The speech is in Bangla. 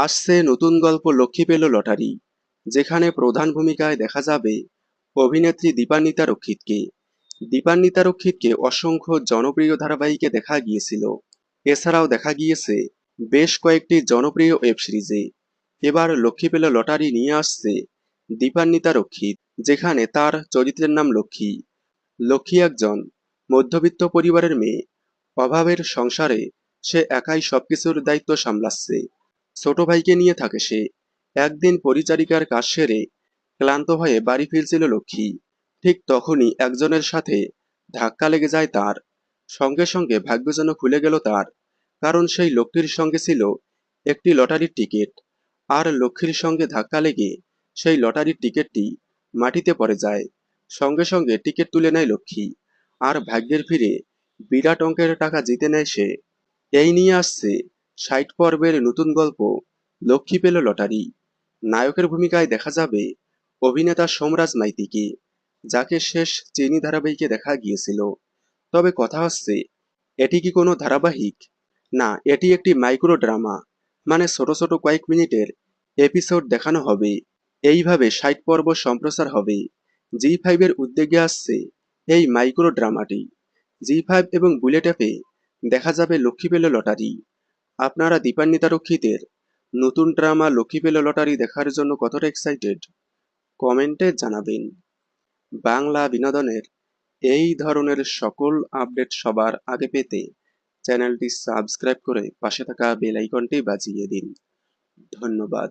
আসছে নতুন গল্প লক্ষ্মী পেল লটারি, যেখানে প্রধান ভূমিকায় দেখা যাবে অভিনেত্রী দীপান্বিতা রক্ষিতকে। দীপান্বিতা রক্ষিতকে অসংখ্য জনপ্রিয় ধারাবাহিকে দেখা গিয়েছিল। এছাড়াও দেখা গিয়েছে বেশ কয়েকটি জনপ্রিয় ওয়েব সিরিজে। এবার লক্ষ্মী পেল লটারি নিয়ে আসছে দীপান্বিতা রক্ষিত, যেখানে তার চরিত্রের নাম লক্ষ্মী। লক্ষ্মী একজন মধ্যবিত্ত পরিবারের মেয়ে। অভাবের সংসারে সে একাই সবকিছুর দায়িত্ব সামলাচ্ছে। ছোট ভাইকে নিয়ে থাকে সে। একদিন পরিচারিকার কাজ সেরে ক্লান্ত হয়ে বাড়ি ফিরছিল লক্ষ্মী। ঠিক তখনই একজনের সাথে ধাক্কা লেগে যায় তার। সঙ্গে সঙ্গে ভাগ্য যেন খুলে গেল তার, কারণ সেই লোকটির সঙ্গে ছিল একটি লটারির টিকিট। আর লক্ষ্মীর সঙ্গে ধাক্কা লেগে সেই লটারির টিকিটটি মাটিতে পড়ে যায়। সঙ্গে সঙ্গে টিকিট তুলে নেয় লক্ষ্মী। আর ভাগ্যের ফিরে বিরাট অঙ্কের টাকা জিতে নেয় সে। এই নিয়ে আসছে ষাট পর্বের নতুন গল্প লক্ষ্মী পেল লটারি। নায়কের ভূমিকায় দেখা যাবে অভিনেতা সোমরাজ মাইতিকে, যাকে শেষ চিনি ধারাবাহিকে দেখা গিয়েছিল। তবে কথা হচ্ছে, এটি কি কোনো ধারাবাহিক? না, এটি একটি মাইক্রো ড্রামা মানে ছোট ছোট কয়েক মিনিটের এপিসোড দেখানো হবে। এইভাবে ষাট পর্ব সম্প্রচার হবে। জি ফাইভের উদ্যোগে আসছে এই মাইক্রো ড্রামাটি জি ফাইভ এবং বুলেট অ্যাপে দেখা যাবে লক্ষ্মী পেল লটারি। আপনারা দীপান্বিতা রক্ষিতের নতুন ড্রামা লক্ষ্মী পেল লটারি দেখার জন্য কতটা এক্সাইটেড কমেন্টে জানাবেন। বাংলা বিনোদনের এই ধরনের সকল আপডেট সবার আগে পেতে চ্যানেলটি সাবস্ক্রাইব করে পাশে থাকা বেল আইকনটি বাজিয়ে দিন। ধন্যবাদ।